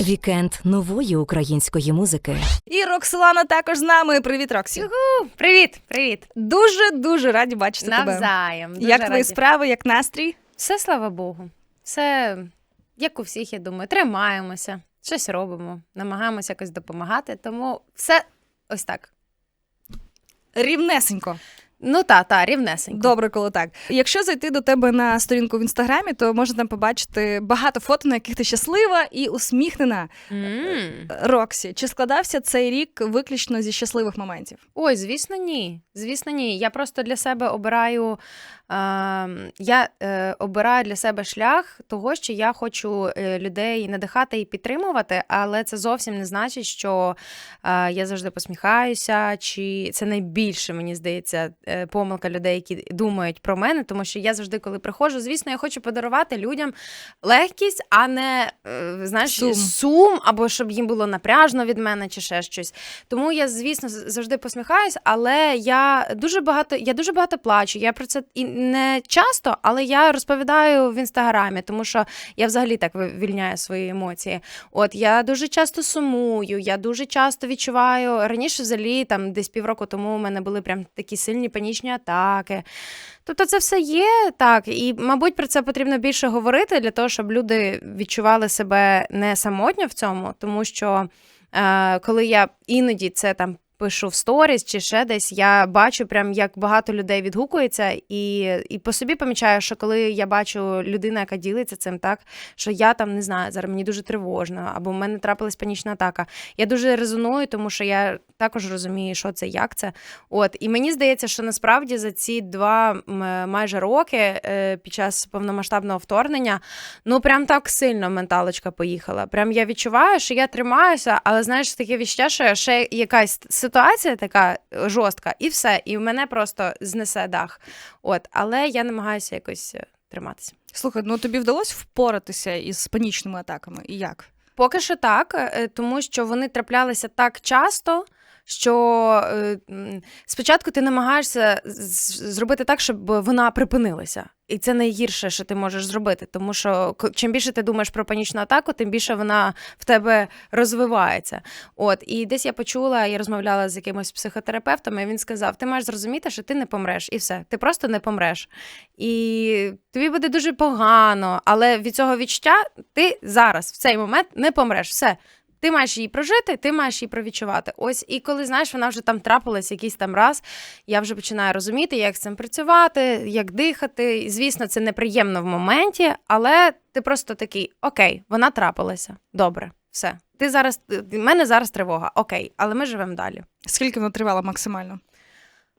Вікенд нової української музики. І Роксолана також з нами. Привіт, Роксі. Юху! Привіт, привіт. Дуже дуже раді бачити тебе. Навзаєм. Дуже Як твої справи, як настрій? Все, слава Богу. Все як у всіх, я думаю, тримаємося, щось робимо, намагаємося якось допомагати. Тому все ось так. Рівнесенько. Ну та, та, рівнесенько. Добре, коли так. Якщо зайти до тебе на сторінку в інстаграмі, то можна там побачити багато фото, на яких ти щаслива і усміхнена. М. Роксі, чи складався цей рік виключно зі щасливих моментів? Ой, звісно, ні. Звісно, ні. Я просто для себе обираю. Е, я е, обираю для себе шлях того, що я хочу е, людей надихати і підтримувати, але це зовсім не значить, що е, я завжди посміхаюся, чи це найбільше, мені здається, е, помилка людей, які думають про мене, тому що я завжди, коли приходжу, звісно, я хочу подарувати людям легкість, а не е, знаєш, Сум. сум, або щоб їм було напряжно від мене, чи ще щось. Тому я, звісно, завжди посміхаюсь, але я дуже багато, я дуже багато плачу. Я про це і не часто, але я розповідаю в інстаграмі, тому що я взагалі так вивільняю свої емоції. От я дуже часто сумую, я дуже часто відчуваю раніше, взагалі, там десь півроку тому у мене були прям такі сильні панічні атаки. Тобто це все є так, і мабуть про це потрібно більше говорити для того, щоб люди відчували себе не самотньо в цьому, тому що е, коли я іноді це там. Пишу в сторіс чи ще десь, я бачу прям як багато людей відгукується, і, і по собі помічаю, що коли я бачу людину, яка ділиться цим, так що я там не знаю, зараз мені дуже тривожно, або в мене трапилась панічна атака. Я дуже резоную, тому що я також розумію, що це, як це. От і мені здається, що насправді за ці два майже роки е, під час повномасштабного вторгнення, ну прям так сильно менталочка поїхала. Прям я відчуваю, що я тримаюся, але знаєш, таке відчуття, що ще якась ситуація така е, жорстка, і все, і в мене просто знесе дах. От, але я намагаюся якось е, триматися. Слухай, ну тобі вдалося впоратися із панічними атаками? І як? Поки що так, е, тому що вони траплялися так часто. Що е, спочатку ти намагаєшся зробити так, щоб вона припинилася, і це найгірше, що ти можеш зробити. Тому що чим більше ти думаєш про панічну атаку, тим більше вона в тебе розвивається. От і десь я почула і розмовляла з якимось психотерапевтом, і він сказав: ти маєш зрозуміти, що ти не помреш, і все, ти просто не помреш. І тобі буде дуже погано, але від цього відчуття ти зараз, в цей момент, не помреш. Все. Ти маєш її прожити, ти маєш її провідчувати. Ось і коли знаєш, вона вже там трапилась якийсь там раз, я вже починаю розуміти, як з цим працювати, як дихати. І, звісно, це неприємно в моменті, але ти просто такий: окей, вона трапилася. Добре, все. Ти зараз в мене зараз тривога, окей, але ми живемо далі. Скільки вона тривала максимально?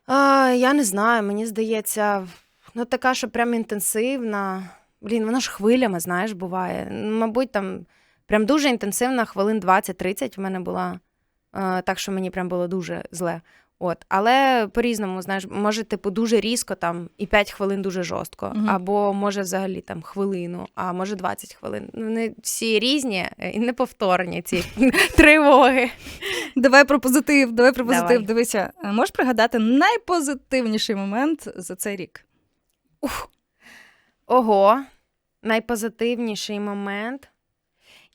А, я не знаю, мені здається, ну така, що прям інтенсивна. Блін, вона ж хвилями, знаєш, буває. Мабуть, там прям дуже інтенсивна, хвилин 20-30 в мене була. Е, так що мені прям було дуже зле. От, але по-різному, знаєш, може, типу, дуже різко там і 5 хвилин дуже жорстко, Мгм. або може взагалі там хвилину, а може 20 хвилин. Ну, Вони всі різні і неповторні ці тривоги. Давай про позитив, давай про позитив. Давай. Дивися, е, можеш пригадати найпозитивніший момент за цей рік? Ого, найпозитивніший момент.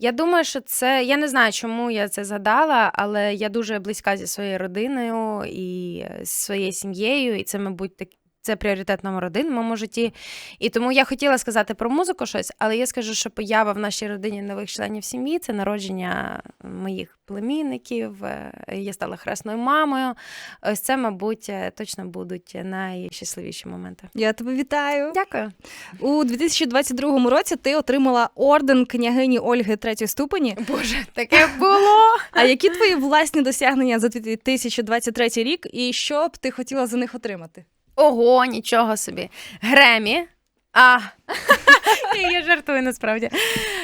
Я думаю, що це. Я не знаю, чому я це згадала, але я дуже близька зі своєю родиною і зі своєю сім'єю, і це, мабуть, так. Це пріоритет номер один в моєму житті. І тому я хотіла сказати про музику щось, але я скажу, що поява в нашій родині нових членів сім'ї це народження моїх племінників. е, Я стала хресною мамою. Ось це, мабуть, е, точно будуть найщасливіші моменти. Я тебе вітаю. Дякую. У 2022 році ти отримала орден княгині Ольги третьої ступені. Боже, таке було. А які твої власні досягнення за 2023 рік, і що б ти хотіла за них отримати? Ого, нічого собі. Гремі. А, Ні, я жартую насправді.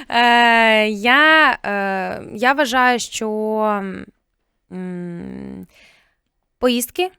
Е, я, е, я вважаю, що м, поїздки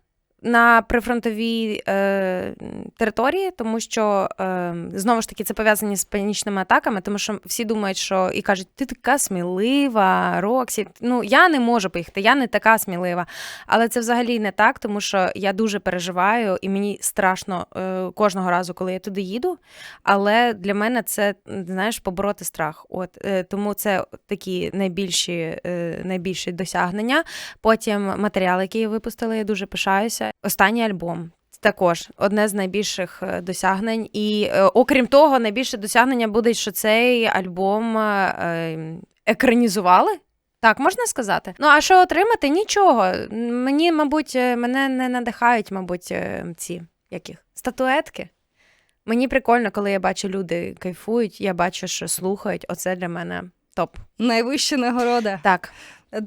на прифронтовій е, території, тому що е, знову ж таки це пов'язані з панічними атаками, тому що всі думають, що і кажуть, ти така смілива, Роксі. Ну я не можу поїхати, я не така смілива. Але це взагалі не так, тому що я дуже переживаю, і мені страшно е, кожного разу, коли я туди їду. Але для мене це знаєш побороти страх. От е, тому це такі найбільші, е, найбільші досягнення. Потім матеріал, який я випустила, я дуже пишаюся. Останній альбом. Також одне з найбільших е, досягнень, і е, окрім того, найбільше досягнення буде, що цей альбом е, е, екранізували. Так, можна сказати. Ну а що отримати? Нічого. Мені, мабуть, мене не надихають, мабуть, ці яких статуетки. Мені прикольно, коли я бачу, люди кайфують, я бачу, що слухають. Оце для мене топ. Найвища нагорода. Так,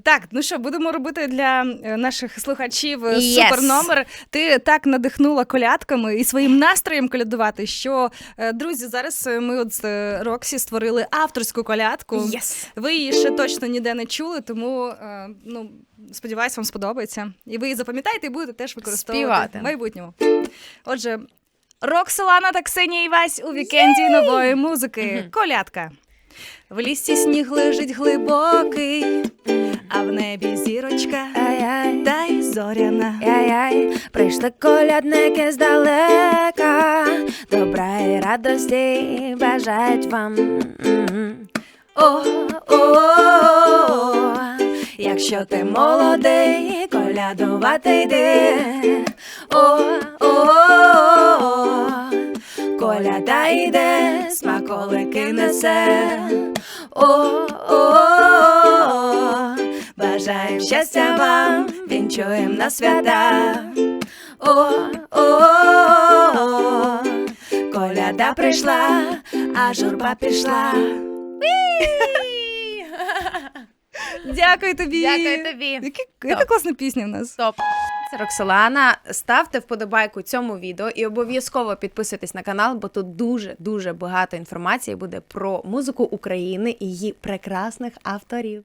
Так, ну що, будемо робити для е, наших слухачів е, Yes. супер номер. Ти так надихнула колядками і своїм настроєм колядувати, що е, друзі, зараз ми от з Роксі створили авторську колядку. yes. Ви її ще точно ніде не чули, тому ну сподіваюсь, вам сподобається. І ви її запам'ятаєте і будете теж використовувати Співати. в майбутньому. Отже, Роксолана та Ксенія Івась у вікенді нової музики. Колядка. В лісі сніг лежить глибокий, а в небі зірочка Ай-яй. та й зоряна. Яй-яй, прийшли колядники здалека, добра і радості бажають вам. М. О, о, о, якщо ти молодий, колядувати йди. О, о, о, коляда йде, смаколики несе. О, о, о, бажаємо щастя вам, вінчуєм на свята. О, о, о, коляда прийшла, а журба пішла. Дякую тобі. Дякую тобі. Які- Яка класна пісня в нас. Стоп. Це Роксолана. Ставте вподобайку цьому відео і обов'язково підписуйтесь на канал, бо тут дуже дуже багато інформації буде про музику України і її прекрасних авторів.